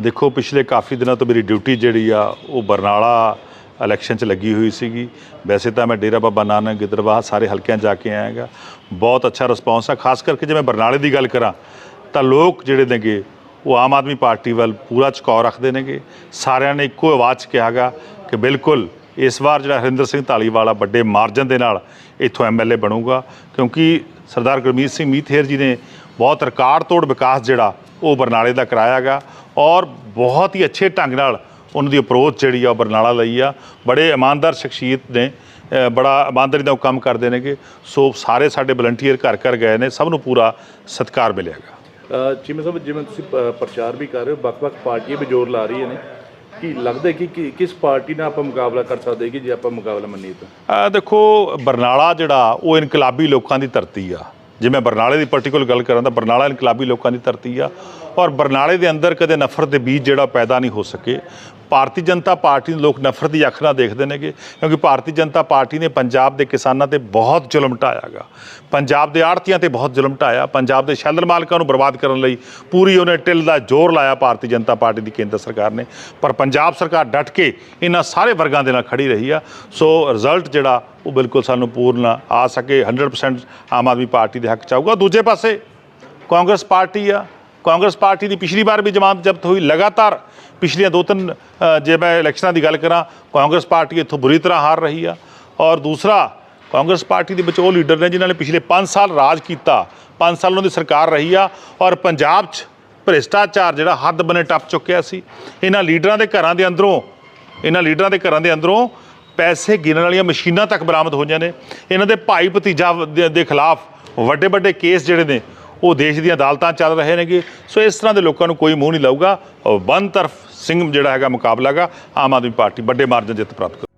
ਦੇਖੋ, ਪਿਛਲੇ ਕਾਫੀ ਦਿਨਾਂ ਤੋਂ ਮੇਰੀ ਡਿਊਟੀ ਜਿਹੜੀ ਆ, ਉਹ ਬਰਨਾਲਾ ਇਲੈਕਸ਼ਨ 'ਚ ਲੱਗੀ ਹੋਈ ਸੀਗੀ। ਵੈਸੇ ਤਾਂ ਮੈਂ ਡੇਰਾ ਬਾਬਾ ਨਾਨਕ ਗਿੱਦੜਬਾਹਾ ਸਾਰੇ ਹਲਕਿਆਂ 'ਚ ਜਾ ਕੇ ਆਇਆਗਾ। ਬਹੁਤ ਅੱਛਾ ਰਿਸਪੌਂਸ ਆ। ਖਾਸ ਕਰਕੇ ਜੇ ਮੈਂ ਬਰਨਾਲੇ ਦੀ ਗੱਲ ਕਰਾਂ, ਤਾਂ ਲੋਕ ਜਿਹੜੇ ਨੇਗੇ, ਉਹ ਆਮ ਆਦਮੀ ਪਾਰਟੀ ਵੱਲ ਪੂਰਾ ਝੁਕਾਅ ਰੱਖਦੇ ਨੇਗੇ। ਸਾਰਿਆਂ ਨੇ ਇੱਕੋ ਆਵਾਜ਼ 'ਚ ਕਿਹਾਗਾ ਕਿ ਬਿਲਕੁਲ ਇਸ ਵਾਰ ਜਿਹੜਾ ਹਰਿੰਦਰ ਸਿੰਘ ਢਾਲੀਵਾਲਾ ਵੱਡੇ ਮਾਰਜਨ ਦੇ ਨਾਲ ਇੱਥੋਂ ਐਮਐਲਏ ਬਣੂਗਾ। ਕਿਉਂਕਿ ਸਰਦਾਰ ਗੁਰਮੀਤ ਸਿੰਘ ਮੀਥੇਰ ਜੀ ਨੇ ਬਹੁਤ ਰਿਕਾਰਡ ਤੋੜ ਵਿਕਾਸ ਜਿਹੜਾ, ਉਹ ਬਰਨਾਲੇ ਦਾ ਕਰਾਇਆਗਾ ਔਰ ਬਹੁਤ ਹੀ ਅੱਛੇ ਢੰਗ ਨਾਲ ਉਹਨਾਂ ਦੀ ਅਪਰੋਚ ਜਿਹੜੀ ਆ ਉਹ ਬਰਨਾਲਾ ਲਈ ਆ। ਬੜੇ ਇਮਾਨਦਾਰ ਸ਼ਖਸੀਅਤ ਨੇ ਬੜਾ ਇਮਾਨਦਾਰੀ ਦਾ ਕੰਮ ਕਰਦੇ ਨੇਗੇ। ਸੋ ਸਾਰੇ ਸਾਡੇ ਵਲੰਟੀਅਰ ਘਰ ਘਰ ਗਏ ਨੇ ਸਭ ਨੂੰ ਪੂਰਾ ਸਤਿਕਾਰ ਮਿਲਿਆਗਾ ਚੀਮਾ ਸਾਹਿਬ ਜਿਵੇਂ ਤੁਸੀਂ ਪ੍ਰਚਾਰ ਵੀ ਕਰ ਰਹੇ ਹੋ ਵੱਖ-ਵੱਖ ਪਾਰਟੀਆਂ ਵੀ ਜ਼ੋਰ ਲਾ ਰਹੀਆਂ ਨੇ ਕੀ ਲੱਗਦਾ ਕਿ ਕਿ- ਕਿਸ ਪਾਰਟੀ ਨਾਲ ਆਪਾਂ ਮੁਕਾਬਲਾ ਕਰ ਸਕਦੇ ਕਿ ਜੇ ਆਪਾਂ ਮੁਕਾਬਲਾ ਮੰਨੀਏ ਤਾਂ? ਆ ਦੇਖੋ ਬਰਨਾਲਾ ਜਿਹੜਾ ਉਹ ਇਨਕਲਾਬੀ ਲੋਕਾਂ ਦੀ ਧਰਤੀ ਆ। ਜੇ ਮੈਂ ਬਰਨਾਲੇ ਦੀ ਪਾਰਟਿਕੂਲਰ ਗੱਲ ਕਰਾਂ ਤਾਂ ਬਰਨਾਲਾ ਇਨਕਲਾਬੀ ਲੋਕਾਂ ਦੀ ਧਰਤੀ ਆ। ਔਰ ਬਰਨਾਲੇ ਦੇ ਅੰਦਰ ਕਦੇ ਨਫ਼ਰਤ ਦੇ ਬੀਜ ਜਿਹੜਾ ਪੈਦਾ ਨਹੀਂ ਹੋ ਸਕੇ। ਭਾਰਤੀ ਜਨਤਾ ਪਾਰਟੀ ਨੂੰ ਲੋਕ ਨਫ਼ਰਤ ਦੀ ਅੱਖ ਨਾਲ ਦੇਖਦੇ ਨੇਗੇ, ਕਿਉਂਕਿ ਭਾਰਤੀ ਜਨਤਾ ਪਾਰਟੀ ਨੇ ਪੰਜਾਬ ਦੇ ਕਿਸਾਨਾਂ ਤੇ ਬਹੁਤ ਜ਼ੁਲਮ ਢਾਇਆਗਾ। ਪੰਜਾਬ ਦੇ ਆੜਤੀਆਂ ਤੇ ਬਹੁਤ ਜ਼ੁਲਮ ਢਾਇਆ। ਪੰਜਾਬ ਦੇ ਸ਼ੈਲਰ ਮਾਲਕਾਂ ਨੂੰ ਬਰਬਾਦ ਕਰਨ ਲਈ ਪੂਰੀ ਉਹਨੇ ਟਿਲ ਦਾ ਜ਼ੋਰ ਲਾਇਆ ਭਾਰਤੀ ਜਨਤਾ ਪਾਰਟੀ ਦੀ ਕੇਂਦਰ ਸਰਕਾਰ ਨੇ। ਪਰ ਪੰਜਾਬ ਸਰਕਾਰ ਡਟ ਕੇ ਇਹਨਾਂ ਸਾਰੇ ਵਰਗਾਂ ਦੇ ਨਾਲ ਖੜੀ ਰਹੀ ਆ। ਸੋ ਰਿਜ਼ਲਟ ਜਿਹੜਾ ਉਹ ਬਿਲਕੁਲ ਸਾਨੂੰ ਪੂਰਨ ਆ ਸਕੇ। 100% ਆਮ ਆਦਮੀ ਪਾਰਟੀ ਦੇ ਹੱਕ ਚ ਆਊਗਾ। ਦੂਜੇ ਪਾਸੇ ਕਾਂਗਰਸ ਪਾਰਟੀ ਆ। ਕਾਂਗਰਸ ਪਾਰਟੀ ਦੀ ਪਿਛਲੀ ਵਾਰ ਵੀ ਜ਼ਮਾਨਤ ਜ਼ਬਤ ਹੋਈ, ਲਗਾਤਾਰ ਪਿਛਲੀਆਂ ਦੋ ਤਿੰਨ ਜੇ ਮੈਂ ਇਲੈਕਸ਼ਨਾਂ ਦੀ ਗੱਲ ਕਰਾਂ, ਕਾਂਗਰਸ ਪਾਰਟੀ ਇੱਥੋਂ ਬੁਰੀ ਤਰ੍ਹਾਂ ਹਾਰ ਰਹੀ ਆ ਔਰ ਦੂਸਰਾ, ਕਾਂਗਰਸ ਪਾਰਟੀ ਦੇ ਵਿੱਚ ਉਹ ਲੀਡਰ ਨੇ ਜਿਨ੍ਹਾਂ ਨੇ ਪਿਛਲੇ 5 ਸਾਲ ਰਾਜ ਕੀਤਾ 5 ਸਾਲ ਉਹਨਾਂ ਦੀ ਸਰਕਾਰ ਰਹੀ ਆ ਔਰ ਪੰਜਾਬ 'ਚ ਭ੍ਰਿਸ਼ਟਾਚਾਰ ਜਿਹੜਾ ਹੱਦ ਬਨੇ ਟੱਪ ਚੁੱਕਿਆ ਸੀ, ਇਹਨਾਂ ਲੀਡਰਾਂ ਦੇ ਘਰਾਂ ਦੇ ਅੰਦਰੋਂ, ਇਹਨਾਂ ਲੀਡਰਾਂ ਦੇ ਘਰਾਂ ਦੇ ਅੰਦਰੋਂ ਪੈਸੇ ਗਿਣਨ ਵਾਲੀਆਂ ਮਸ਼ੀਨਾਂ ਤੱਕ ਬਰਾਮਦ ਹੋਈਆਂ ਨੇ, ਇਹਨਾਂ ਦੇ ਭਾਈ ਭਤੀਜਾ ਦੇ ਖਿਲਾਫ ਵੱਡੇ ਵੱਡੇ ਕੇਸ ਜਿਹੜੇ ਨੇ ਉਹ ਦੇਸ਼ ਦੀਆਂ ਅਦਾਲਤਾਂ ਚੱਲ ਰਹੇ ਨੇਗੇ। ਸੋ ਇਸ ਤਰ੍ਹਾਂ ਦੇ ਲੋਕਾਂ ਨੂੰ ਕੋਈ ਮੂੰਹ ਨਹੀਂ ਲਾਊਗਾ। ਵਨ ਤਰਫ ਸਿੰਘ ਜਿਹੜਾ ਹੈਗਾ ਮੁਕਾਬਲਾ ਹੈਗਾ ਆਮ ਆਦਮੀ ਪਾਰਟੀ ਵੱਡੇ ਮਾਰਜਨ ਜਿੱਤ ਪ੍ਰਾਪਤ ਕਰੂ